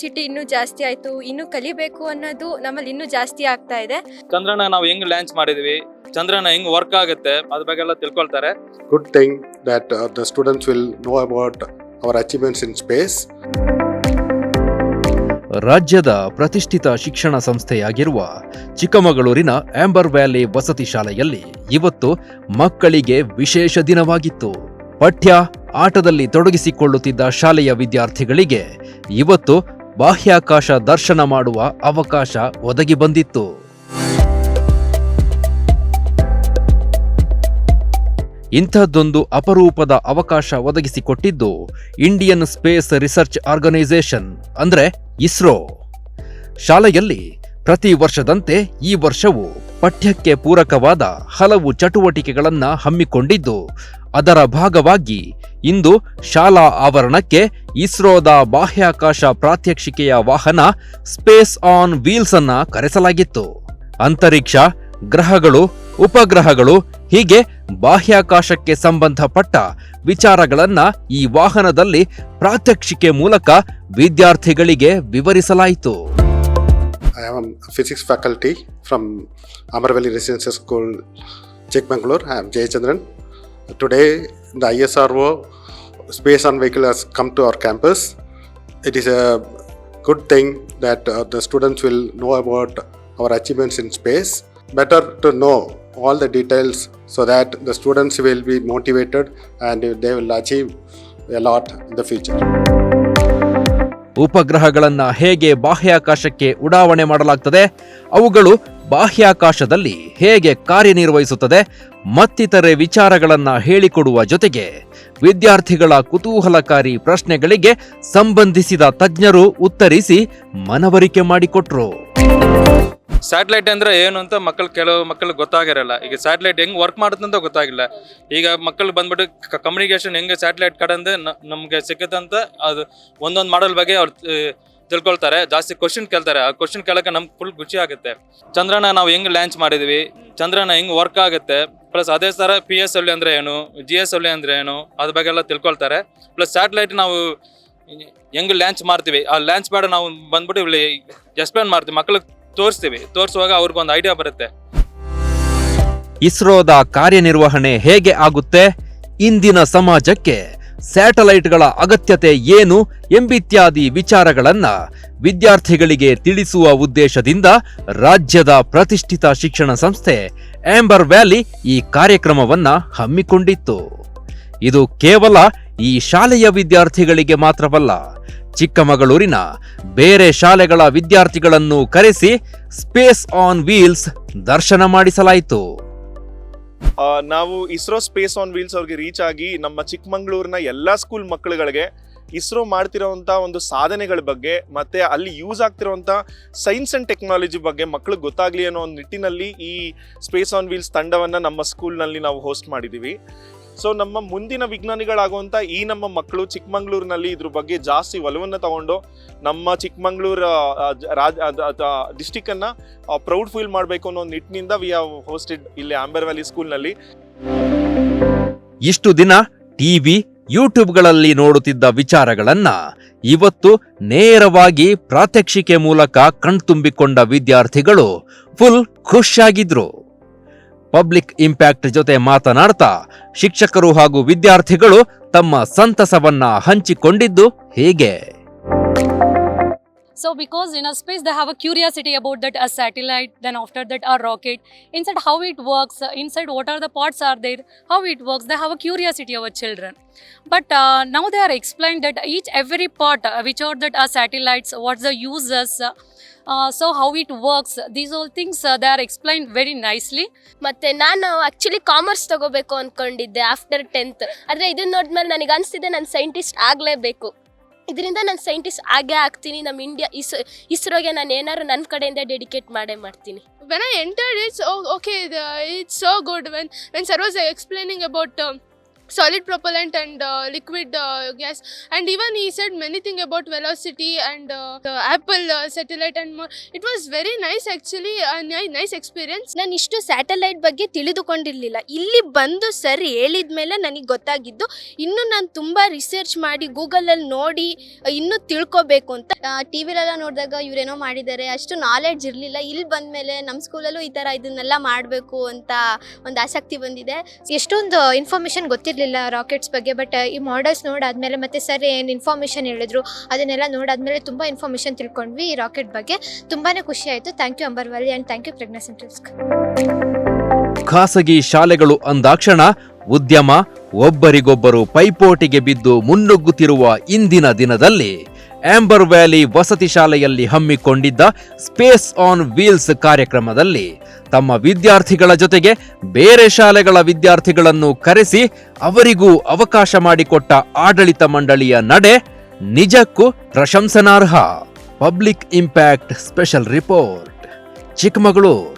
Curiosity ಇನ್ನೂ ಜಾಸ್ತಿ ಆಯಿತು ಇನ್ನೂ ಕಲಿಬೇಕು ಅನ್ನೋದು ನಮ್ಮಲ್ಲಿ ಇನ್ನೂ ಜಾಸ್ತಿ ಆಗ್ತಾ ಇದೆ. ಚಂದ್ರನ ನಾವು ಹೆಂಗ್ ಲಾಂಚ್ ಮಾಡಿದ್ವಿ ಚಂದ್ರನ ಹೆಂಗ್ ವರ್ಕ್ ಆಗುತ್ತೆ ಅದ್ರ ಬಗ್ಗೆ ಎಲ್ಲ ತಿಳ್ಕೊಳ್ತಾರೆ good thing that the students will know about our achievements in space ರಾಜ್ಯದ ಪ್ರತಿಷ್ಠಿತ ಶಿಕ್ಷಣ ಸಂಸ್ಥೆಯಾಗಿರುವ ಚಿಕ್ಕಮಗಳೂರಿನ ಆಂಬರ್ ವ್ಯಾಲಿ ವಸತಿ ಶಾಲೆಯಲ್ಲಿ ಇವತ್ತು ಮಕ್ಕಳಿಗೆ ವಿಶೇಷ ದಿನವಾಗಿತ್ತು. ಪಠ್ಯ ಆಟದಲ್ಲಿ ತೊಡಗಿಸಿಕೊಳ್ಳುತ್ತಿದ್ದ ಶಾಲೆಯ ವಿದ್ಯಾರ್ಥಿಗಳಿಗೆ ಇವತ್ತು ಬಾಹ್ಯಾಕಾಶ ದರ್ಶನ ಮಾಡುವ ಅವಕಾಶ ಒದಗಿ ಬಂದಿತ್ತು. ಇಂಥದ್ದೊಂದು ಅಪರೂಪದ ಅವಕಾಶ ಒದಗಿಸಿಕೊಟ್ಟಿದ್ದು ಇಂಡಿಯನ್ ಸ್ಪೇಸ್ ರಿಸರ್ಚ್ ಆರ್ಗನೈಸೇಷನ್, ಅಂದ್ರೆ ಇಸ್ರೋ. ಶಾಲೆಯಲ್ಲಿ ಪ್ರತಿ ವರ್ಷದಂತೆ ಈ ವರ್ಷವೂ ಪಠ್ಯಕ್ಕೆ ಪೂರಕವಾದ ಹಲವು ಚಟುವಟಿಕೆಗಳನ್ನು ಹಮ್ಮಿಕೊಂಡಿದ್ದು ಅದರ ಭಾಗವಾಗಿ ಇಂದು ಶಾಲಾ ಆವರಣಕ್ಕೆ ಇಸ್ರೋದ ಬಾಹ್ಯಾಕಾಶ ಪ್ರಾತ್ಯಕ್ಷಿಕೆಯ ವಾಹನ ಸ್ಪೇಸ್ ಆನ್ ವೀಲ್ಸ್ ಅನ್ನ ಕರೆಸಲಾಗಿತ್ತು ಅಂತರಿಕ್ಷ, ಗ್ರಹಗಳು, ಉಪಗ್ರಹಗಳು ಹೀಗೆ ಬಾಹ್ಯಾಕಾಶಕ್ಕೆ ಸಂಬಂಧಪಟ್ಟ ವಿಚಾರಗಳನ್ನ ಈ ವಾಹನದಲ್ಲಿ ಪ್ರಾತ್ಯಕ್ಷಿಕೆ ಮೂಲಕ ವಿದ್ಯಾರ್ಥಿಗಳಿಗೆ ವಿವರಿಸಲಾಯಿತು physics faculty from Amaravalli residential school. I am Jay Chandran. Today, the ISRO Space on Vehicle has come to our campus. It is a good thing that uh, the students will know about our achievements in space. Better to know all the details so that the students will be motivated and they will achieve a lot in the future. ಉಪಗ್ರಹಗಳನ್ನು ಹೇಗೆ ಬಾಹ್ಯಾಕಾಶಕ್ಕೆ ಉಡಾವಣೆ ಮಾಡಲಾಗ್ತದೆ ಅವುಗಳು ಬಾಹ್ಯಾಕಾಶದಲ್ಲಿ ಹೇಗೆ ಕಾರ್ಯನಿರ್ವಹಿಸುತ್ತದೆ ಮತ್ತಿತರೆ ವಿಚಾರಗಳನ್ನು ಹೇಳಿಕೊಡುವ ಜೊತೆಗೆ ವಿದ್ಯಾರ್ಥಿಗಳ ಕುತೂಹಲಕಾರಿ ಪ್ರಶ್ನೆಗಳಿಗೆ ಸಂಬಂಧಿಸಿದ ತಜ್ಞರು ಉತ್ತರಿಸಿ ಮನವರಿಕೆ ಮಾಡಿಕೊಟ್ರು. ಸ್ಯಾಟಲೈಟ್ ಅಂದ್ರೆ ಏನು ಅಂತ ಮಕ್ಕಳು ಕೆಲವು ಮಕ್ಕಳು ಗೊತ್ತಾಗಿರಲ್ಲ. ಈಗ ಸ್ಯಾಟಲೈಟ್ ಹೆಂಗ್ ವರ್ಕ್ ಮಾಡುತ್ತೆ ಅಂತ ಗೊತ್ತಾಗಿಲ್ಲ. ಈಗ ಮಕ್ಕಳು ಬಂದ್ಬಿಟ್ಟು ಕಮ್ಯುನಿಕೇಶನ್ ಹೆಂಗೆ ಸ್ಯಾಟಲೈಟ್ ಕಡೆಯಿಂದ ನಮಗೆ ಸಿಕ್ಕದಂತ ಅದು ಒಂದೊಂದು ಮಾಡಲ್ ಬಗ್ಗೆ ಅವ್ರು ತಿಳ್ಕೊಳ್ತಾರೆ, ಜಾಸ್ತಿ ಕ್ವಶನ್ ಕೇಳ್ತಾರೆ. ಆ ಕ್ವಶನ್ ಕೇಳಕ್ಕೆ ನಮ್ಗೆ ಫುಲ್ ಖುಷಿ ಆಗುತ್ತೆ. ಚಂದ್ರನ ನಾವು ಹೆಂಗ್ ಲಾಂಚ್ ಮಾಡಿದ್ವಿ? ಚಂದ್ರನ ಹೆಂಗ್ ವರ್ಕ್ ಆಗುತ್ತೆ? ಪ್ಲಸ್ ಅದೇ ಥರ ಪಿ ಎಸ್ ಎಲ್ ಅಂದ್ರೆ ಏನು? ಜಿ ಎಸ್ ಎಲ್ ಅಂದ್ರೆ ಏನು? ಅದ್ರ ಬಗ್ಗೆ ಎಲ್ಲ ತಿಳ್ಕೊಳ್ತಾರೆ. ಪ್ಲಸ್ ಸ್ಯಾಟಲೈಟ್ ನಾವು ಹೆಂಗ್ ಲಾಂಚ್ ಮಾಡ್ತೀವಿ? ಆ ಲಾಂಚ್ ಮಾಡಿ ನಾವು ಬಂದ್ಬಿಟ್ಟು ಇಲ್ಲಿ ಎಕ್ಸ್ಪ್ಲೇನ್ ಮಾಡ್ತೀವಿ. ಮಕ್ಳಿಗೆ ತೋರಿಸ್ತೀವಿ. ತೋರಿಸುವಾಗ ಅವ್ರಿಗೊಂದು ಐಡಿಯಾ ಬರುತ್ತೆ. ಇಸ್ರೋದ ಕಾರ್ಯನಿರ್ವಹಣೆ ಹೇಗೆ ಆಗುತ್ತೆ? ಇಂದಿನ ಸಮಾಜಕ್ಕೆ. ಸ್ಯಾಟಲೈಟ್ಗಳ ಅಗತ್ಯತೆ ಏನು ಎಂಬಿತ್ಯಾದಿ ವಿಚಾರಗಳನ್ನ ವಿದ್ಯಾರ್ಥಿಗಳಿಗೆ ತಿಳಿಸುವ ಉದ್ದೇಶದಿಂದ ರಾಜ್ಯದ ಪ್ರತಿಷ್ಠಿತ ಶಿಕ್ಷಣ ಸಂಸ್ಥೆ ಆಂಬರ್ ವ್ಯಾಲಿ ಈ ಕಾರ್ಯಕ್ರಮವನ್ನ ಹಮ್ಮಿಕೊಂಡಿತ್ತು. ಇದು ಕೇವಲ ಈ ಶಾಲೆಯ ವಿದ್ಯಾರ್ಥಿಗಳಿಗೆ ಮಾತ್ರವಲ್ಲ, ಚಿಕ್ಕಮಗಳೂರಿನ ಬೇರೆ ಶಾಲೆಗಳ ವಿದ್ಯಾರ್ಥಿಗಳನ್ನು ಕರೆಸಿ ಸ್ಪೇಸ್ ಆನ್ ವೀಲ್ಸ್ ದರ್ಶನ ಮಾಡಿಸಲಾಯಿತು. ನಾವು ಇಸ್ರೋ ಸ್ಪೇಸ್ ಆನ್ ವೀಲ್ಸ್ ಅವ್ರಿಗೆ ರೀಚ್ ಆಗಿ ನಮ್ಮ ಚಿಕ್ಕಮಂಗ್ಳೂರಿನ ಎಲ್ಲ ಸ್ಕೂಲ್ ಮಕ್ಕಳುಗಳಿಗೆ ಇಸ್ರೋ ಮಾಡ್ತಿರೋವಂಥ ಒಂದು ಸಾಧನೆಗಳ ಬಗ್ಗೆ ಮತ್ತು ಅಲ್ಲಿ ಯೂಸ್ ಆಗ್ತಿರೋವಂಥ ಸೈನ್ಸ್ ಆ್ಯಂಡ್ ಟೆಕ್ನಾಲಜಿ ಬಗ್ಗೆ ಮಕ್ಕಳಿಗೆ ಗೊತ್ತಾಗಲಿ ಅನ್ನೋ ಒಂದು ನಿಟ್ಟಿನಲ್ಲಿ ಈ ಸ್ಪೇಸ್ ಆನ್ ವೀಲ್ಸ್ ತಂಡವನ್ನು ನಮ್ಮ ಸ್ಕೂಲ್ನಲ್ಲಿ ನಾವು ಹೋಸ್ಟ್ ಮಾಡಿದ್ದೀವಿ ಸೊ ನಮ್ಮ ಮುಂದಿನ ವಿಜ್ಞಾನಿಗಳಾಗುವಂಥ ಈ ನಮ್ಮ ಮಕ್ಕಳು ಚಿಕ್ಕಮಂಗ್ಳೂರಿನಲ್ಲಿ ಇದ್ರ ಬಗ್ಗೆ ಜಾಸ್ತಿ ಒಲವನ್ನು ತಗೊಂಡು ನಮ್ಮ ಚಿಕ್ಕಮಂಗ್ಳೂರು ರಾಜ್ ಡಿಸ್ಟಿಕ್ಕನ್ನು ಪ್ರೌಡ್ ಫೀಲ್ ಮಾಡಬೇಕು ಅನ್ನೋ ನಿಟ್ಟಿನಿಂದ ವಿ ಹಾವ್ ಹೋಸ್ಟೆಡ್ ಇಲ್ಲಿ ಆಂಬರ್ ವ್ಯಾಲಿ ಸ್ಕೂಲ್ನಲ್ಲಿ ಇಷ್ಟು ದಿನ ಟಿವಿ ಯೂಟ್ಯೂಬ್ಗಳಲ್ಲಿ ನೋಡುತ್ತಿದ್ದ ವಿಚಾರಗಳನ್ನ ಇವತ್ತು ನೇರವಾಗಿ ಪ್ರಾತ್ಯಕ್ಷಿಕೆ ಮೂಲಕ ಕಣ್ತುಂಬಿಕೊಂಡ ವಿದ್ಯಾರ್ಥಿಗಳು ಫುಲ್ ಖುಷಿಯಾಗಿದ್ರು ಪಬ್ಲಿಕ್ ಇಂಪ್ಯಾಕ್ಟ್ ಜೊತೆ ಮಾತನಾಡ್ತಾ ಶಿಕ್ಷಕರು ಹಾಗೂ ವಿದ್ಯಾರ್ಥಿಗಳು ತಮ್ಮ ಸಂತಸವನ್ನ ಹಂಚಿಕೊಂಡಿದ್ದು ಹೀಗೆ? So because in a space they have a curiosity about that a satellite, then after that a rocket, inside how it works, uh, inside what are the parts are there, how it works, they have a curiosity our children. But uh, now they are explained that each every part uh, which are that are satellites, what's the uses, uh, uh, so how it works, these all things uh, they are explained very nicely. ಮತ್ತೆ ನಾನು actually commerce ತಗೋಬೇಕು ಅನ್ಕೊಂಡಿದ್ದೆ after tenth ಆದರೆ ಇದನ್ನ ನೋಡಿದ್ಮೇಲೆ ನನಗೆ ಅನಿಸ್ತಿದೆ ನಾನು ಸೈಂಟಿಸ್ಟ್ ಆಗಲೇಬೇಕು ಇದರಿಂದ ನಾನು ಸೈಂಟಿಸ್ಟ್ ಆಗೇ ಆಗ್ತೀನಿ, ನಮ್ಮ ಇಂಡಿಯಾ ಇಸ್, ಇಸ್ರೋಗೆ ನಾನು ಏನಾದ್ರು ನನ್ನ ಕಡೆಯಿಂದ ಡೆಡಿಕೇಟ್ ಮಾಡೇ ಮಾಡ್ತೀನಿ. When I entered it's okay it's so good when when sir was explaining about solid propellant and uh, liquid uh, gas. And even he said many things about velocity and uh, the apple uh, satellite and more. Nice experience. ನಾನು ಇಷ್ಟು satellite ಬಗ್ಗೆ ತಿಳಿದುಕೊಂಡಿರಲಿಲ್ಲ. ಇಲ್ಲಿ ಬಂದು sir ಹೇಳಿದ ಮೇಲೆ ನನಗೆ ಗೊತ್ತಾಗಿದ್ದು ಇನ್ನು ನಾನು ತುಂಬ ರಿಸರ್ಚ್ ಮಾಡಿ ಗೂಗಲಲ್ಲಿ ನೋಡಿ ಇನ್ನೂ ತಿಳ್ಕೊಬೇಕು ಅಂತ. ಟಿ ವಿಲೆಲ್ಲ ನೋಡಿದಾಗ ಇವರೇನೋ ಮಾಡಿದ್ದಾರೆ ಅಷ್ಟು ನಾಲೆಡ್ಜ್ ಇರಲಿಲ್ಲ. ಇಲ್ಲಿ ಬಂದಮೇಲೆ ನಮ್ಮ ಸ್ಕೂಲಲ್ಲೂ ಈ ಥರ ಇದನ್ನೆಲ್ಲ ಮಾಡಬೇಕು ಅಂತ ಒಂದು ಆಸಕ್ತಿ ಬಂದಿದೆ. ಎಷ್ಟೊಂದು ಇನ್ಫಾರ್ಮೇಷನ್ ಗೊತ್ತಿರಲಿಲ್ಲ. ರಾಕೆಟ್ಸ್ ಬಗ್ಗೆ ಬಟ್ ಈ ಮಾಡಲ್ಸ್ ನೋಡಾದ್ಮೇಲೆ ಮತ್ತೆ ಸರ್ ಏನು ಇನ್ಫಾರ್ಮೇಷನ್ ಹೇಳಿದ್ರು, ಅದನ್ನೆಲ್ಲ ನೋಡಾದ್ಮೇಲೆ ತುಂಬ ಇನ್ಫಾರ್ಮೇಷನ್ ತಿಳ್ಕೊಂಡ್ವಿ ಈ ರಾಕೆಟ್ ಬಗ್ಗೆ. ತುಂಬಾ ಖುಷಿ ಆಯಿತು. Thank you Ambarvalli and thank you ಪ್ರೆಗ್ನೆಸ್ ಸೆಂಟರ್ಸ್ಗೆ ಖಾಸಗಿ ಶಾಲೆಗಳು ಅಂದಾಕ್ಷಣ, ಉದ್ಯಮ, ಒಬ್ಬರಿಗೊಬ್ಬರು ಪೈಪೋಟಿಗೆ ಬಿದ್ದು ಮುನ್ನುಗ್ಗುತ್ತಿರುವ ಇಂದಿನ ದಿನದಲ್ಲಿ ಆಂಬರ್ ವ್ಯಾಲಿ ವಸತಿ ಶಾಲೆಯಲ್ಲಿ ಹಮ್ಮಿಕೊಂಡಿದ್ದ ಸ್ಪೇಸ್ ಆನ್ ವೀಲ್ಸ್ ಕಾರ್ಯಕ್ರಮದಲ್ಲಿ ತಮ್ಮ ವಿದ್ಯಾರ್ಥಿಗಳ ಜೊತೆಗೆ ಬೇರೆ ಶಾಲೆಗಳ ವಿದ್ಯಾರ್ಥಿಗಳನ್ನು ಕರೆಸಿ ಅವರಿಗೂ ಅವಕಾಶ ಮಾಡಿಕೊಟ್ಟ ಆಡಳಿತ ಮಂಡಳಿಯ ನಡೆ ನಿಜಕ್ಕೂ ಪ್ರಶಂಸನಾರ್ಹ. Public impact special report Chikkamagaluru.